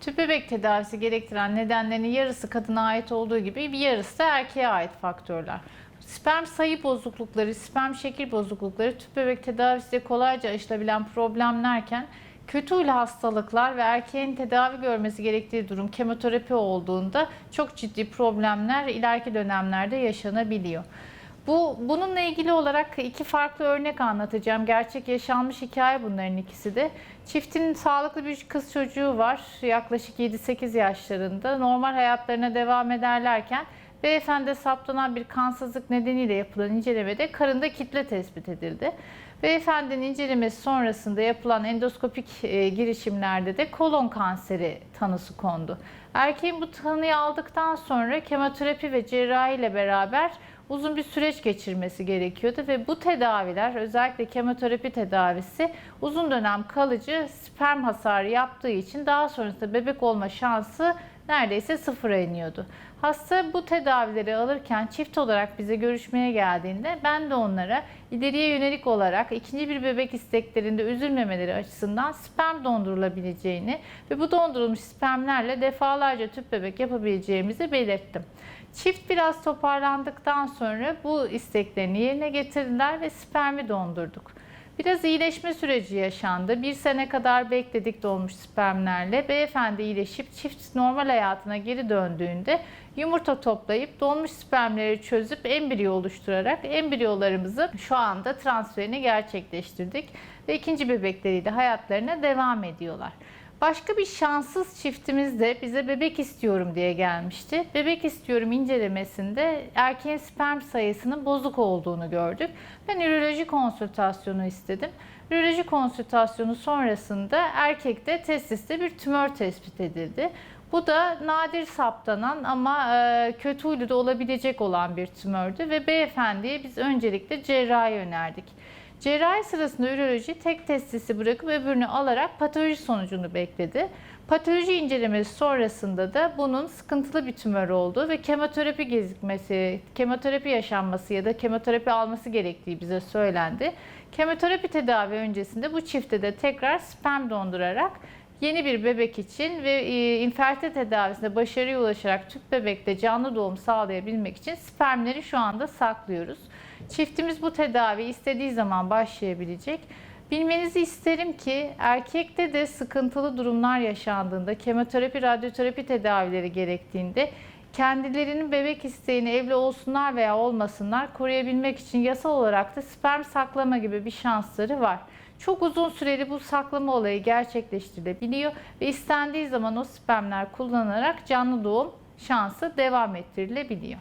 Tüp bebek tedavisi gerektiren nedenlerin yarısı kadına ait olduğu gibi bir yarısı da erkeğe ait faktörler. Sperm sayı bozuklukları, sperm şekil bozuklukları tüp bebek tedavisiyle kolayca aşılabilen problemlerken kötü huylu hastalıklar ve erkeğin tedavi görmesi gerektiği durum kemoterapi olduğunda çok ciddi problemler ileriki dönemlerde yaşanabiliyor. Bu bununla ilgili olarak iki farklı örnek anlatacağım. Gerçek yaşanmış hikaye bunların ikisi de. Çiftin sağlıklı bir kız çocuğu var. Yaklaşık 7-8 yaşlarında. Normal hayatlarına devam ederlerken beyefendi saptanan bir kansızlık nedeniyle yapılan incelemede karında kitle tespit edildi. Beyefendinin incelemesi sonrasında yapılan endoskopik e, girişimlerde de kolon kanseri tanısı kondu. Erkeğin bu tanıyı aldıktan sonra kemoterapi ve cerrahi ile beraber uzun bir süreç geçirmesi gerekiyordu ve bu tedaviler özellikle kemoterapi tedavisi uzun dönem kalıcı sperm hasarı yaptığı için daha sonrasında bebek olma şansı neredeyse sıfıra iniyordu. Hasta bu tedavileri alırken çift olarak bize görüşmeye geldiğinde ben de onlara ileriye yönelik olarak ikinci bir bebek isteklerinde üzülmemeleri açısından sperm dondurulabileceğini ve bu dondurulmuş spermlerle defalarca tüp bebek yapabileceğimizi belirttim. Çift biraz toparlandıktan sonra bu isteklerini yerine getirdiler ve spermi dondurduk. Biraz iyileşme süreci yaşandı. Bir sene kadar bekledik dolmuş spermlerle. Beyefendi iyileşip çift normal hayatına geri döndüğünde yumurta toplayıp dolmuş spermleri çözüp embriyo oluşturarak embriyolarımızı şu anda transferini gerçekleştirdik. Ve ikinci bebekleriyle hayatlarına devam ediyorlar. Başka bir şanssız çiftimiz de bize bebek istiyorum diye gelmişti. Bebek istiyorum incelemesinde erkeğin sperm sayısının bozuk olduğunu gördük. Ben üroloji konsültasyonu istedim. Üroloji konsültasyonu sonrasında erkekte testiste bir tümör tespit edildi. Bu da nadir saptanan ama e, kötü huylu da olabilecek olan bir tümördü ve beyefendiye biz öncelikle cerrahi önerdik. Cerrahi sırasında üroloji tek testisi bırakıp öbürünü alarak patoloji sonucunu bekledi. Patoloji incelemesi sonrasında da bunun sıkıntılı bir tümör olduğu ve kemoterapi gecikmesi, kemoterapi yaşanması ya da kemoterapi alması gerektiği bize söylendi. Kemoterapi tedavi öncesinde bu çifte de tekrar sperm dondurarak yeni bir bebek için ve e, infertil tedavisinde başarıya ulaşarak tüp bebekte canlı doğum sağlayabilmek için spermleri şu anda saklıyoruz. Çiftimiz bu tedavi istediği zaman başlayabilecek. Bilmenizi isterim ki erkekte de sıkıntılı durumlar yaşandığında, kemoterapi, radyoterapi tedavileri gerektiğinde kendilerinin bebek isteğini evli olsunlar veya olmasınlar koruyabilmek için yasal olarak da sperm saklama gibi bir şansları var. Çok uzun süreli bu saklama olayı gerçekleştirilebiliyor ve istendiği zaman o spermler kullanılarak canlı doğum şansı devam ettirilebiliyor.